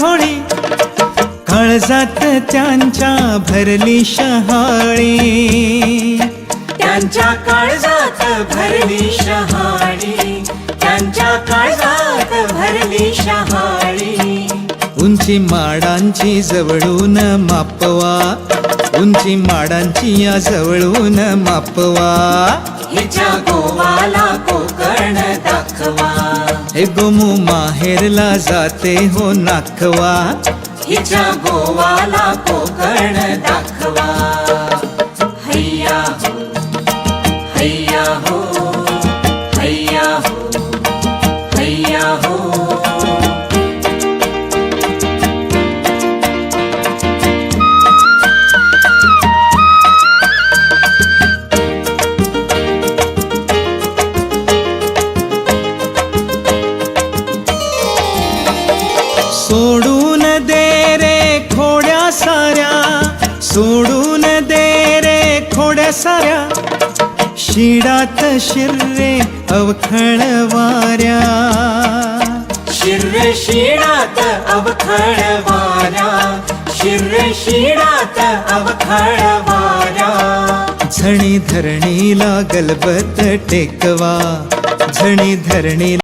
भोळी काळजात त्यांच्या भरली शहाळी. त्यांच्या काळजात भरली शहाळी. त्यांच्या काळजात भरली शहाळी. उंची माडांची जवळून मापवा. उंची माडांची या जवळून मापवा. हिच्या गोवाला हे गोमू माहेरला जाते हो नाखवा. हिच्या गोवाला सोडून दे रे खोड्या साऱ्या सोडून दे रे खोड्या साऱ्या. शिडात शिर्रे अवखळ वाऱ्या. शिर शिडात अवखळ वाऱ्या. शिर शिडात अवखळ वाऱ्या. झणी धरणीला गलबत टेकवा झणी धरणी